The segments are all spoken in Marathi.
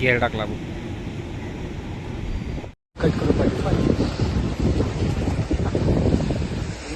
गिअर टाकला बघ कट करू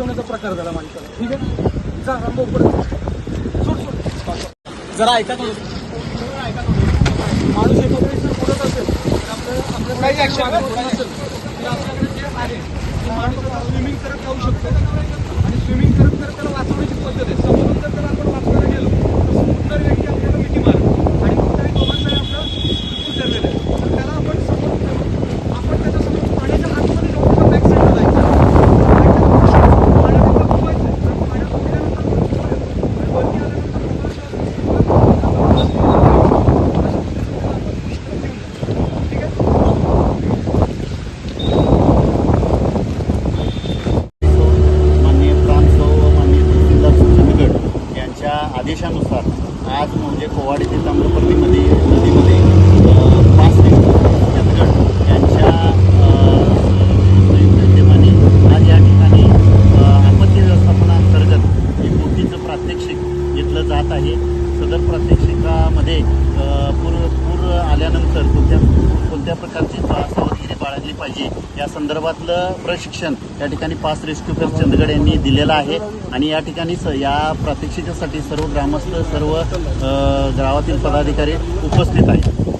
वाचवण्याचा प्रकार झाला माणसाला. ठीक आहे? जा रामभाऊ परत. सोड सोड. जरा ऐका थोडं. माणूस जर उडत असेल. तर आपलं आपलं काही ऍक्शन असेल. आदेशानुसार आज म्हणजे कोवाडीतील ताम्रपर्णीमध्ये क्षेत्रामध्ये पूर पूर आल्यानंतर कोणत्या कोणत्या प्रकारची सावधगिरी बाळगली पाहिजे? या संदर्भातलं प्रशिक्षण या ठिकाणी पाच रेस्क्यू फोर्स चंदगड यांनी दिलेलं आहे. आणि या ठिकाणी स या प्रात्यक्षिकासाठी सर्व ग्रामस्थ सर्व गावातील पदाधिकारी उपस्थित आहेत.